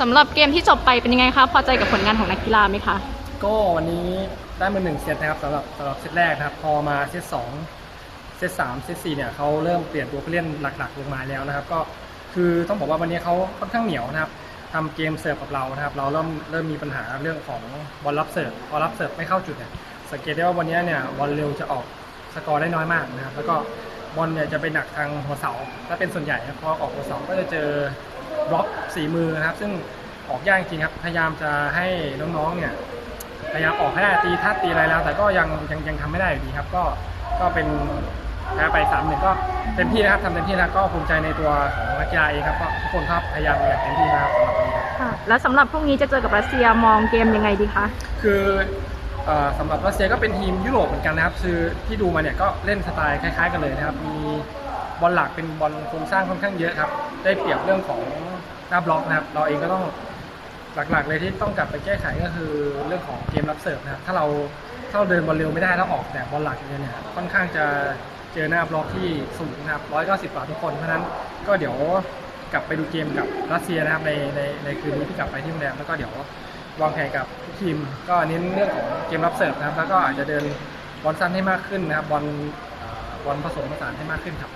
สำหรับเกมที่จบไปเป็นยังไงคะ พอใจกับผลงานของนักกีฬาไหมคะ ก็วันนี้ได้มาหนึ่งเซตนะครับสำหรับสำหรับเซตแรกนะครับ พอมาเซตสองเซตสามเซตสี่เนี่ยเขาเริ่มเปลี่ยนตัวผู้เล่นหลักๆ ลงมาแล้วนะครับ ก็คือต้องบอกว่าวันนี้เขาค่อนข้างเหนียวนะครับทำเกมเสิร์ฟกับเรานะครับ เราเริ่มเริ่มมีปัญหาเรื่องของบอลรับเสิร์ฟพอรับเสิร์ฟไม่เข้าจุดเนี่ยสังเกตได้ว่าวันนี้เนี่ยบอลเร็วจะออกสกอร์ได้น้อยมากนะครับ แล้วก็บอลเนี่ยจะไปหนักทางหัวเสาถ้าเป็นส่วนใหญ่นะพอออกหัวเสาก็จะเจอ บล็อกสีมือนะครับ ซึ่งออกยากจริงครับ พยายามจะให้น้องๆเนี่ยพยายามออกให้ได้ตีท่าตีอะไรแล้ว แต่ก็ยังยังยังทำไม่ได้อยู่ดีครับ ก็ก็เป็นแพ้ไปสามหนึ่งก็เต็มที่นะครับทำเต็มที่แล้วก็ภูมิใจในตัวของนักกีฬาเองครับก็ทุกคนครับพยายามอย่างเต็มที่นะครับสำหรับวันนี้ครับค่ะแล้วสำหรับพรุ่งนี้จะเจอกับรัสเซียมองเกมยังไงดีคะ คือเอ่อสำหรับรัสเซียก็เป็นทีมยุโรปเหมือนกันนะครับ คือที่ดูมาเนี่ยก็เล่นสไตล์คล้ายๆกันเลยนะครับมี บอลหลักเป็นบอลโครงสร้างค่อนข้างเยอะครับ ได้เปรียบเรื่องของหน้าบล็อกนะครับ เราเองก็ต้องหลักๆเลยที่ต้องกลับไปแก้ไขก็คือเรื่องของเกมรับเสิร์ฟนะครับ ถ้าเราถ้าเราเดินบอลเร็วไม่ได้แล้วออกแต่บอลหลักเนี่ยค่อนข้างจะเจอหน้าบล็อกที่สูงนะครับ 190กว่าทุกคน เพราะนั้นก็เดี๋ยวกลับไปดูเกมกับรัสเซียนะครับในในในคืนนี้ที่กลับไปที่โรงแรมแล้วก็เดี๋ยววางแผนกับทีมก็เน้นเรื่องของเกมรับเสิร์ฟนะครับ แล้วก็อาจจะเดินบอลสั้นให้มากขึ้นนะครับบอลบอลผสมผสานให้มากขึ้นครับ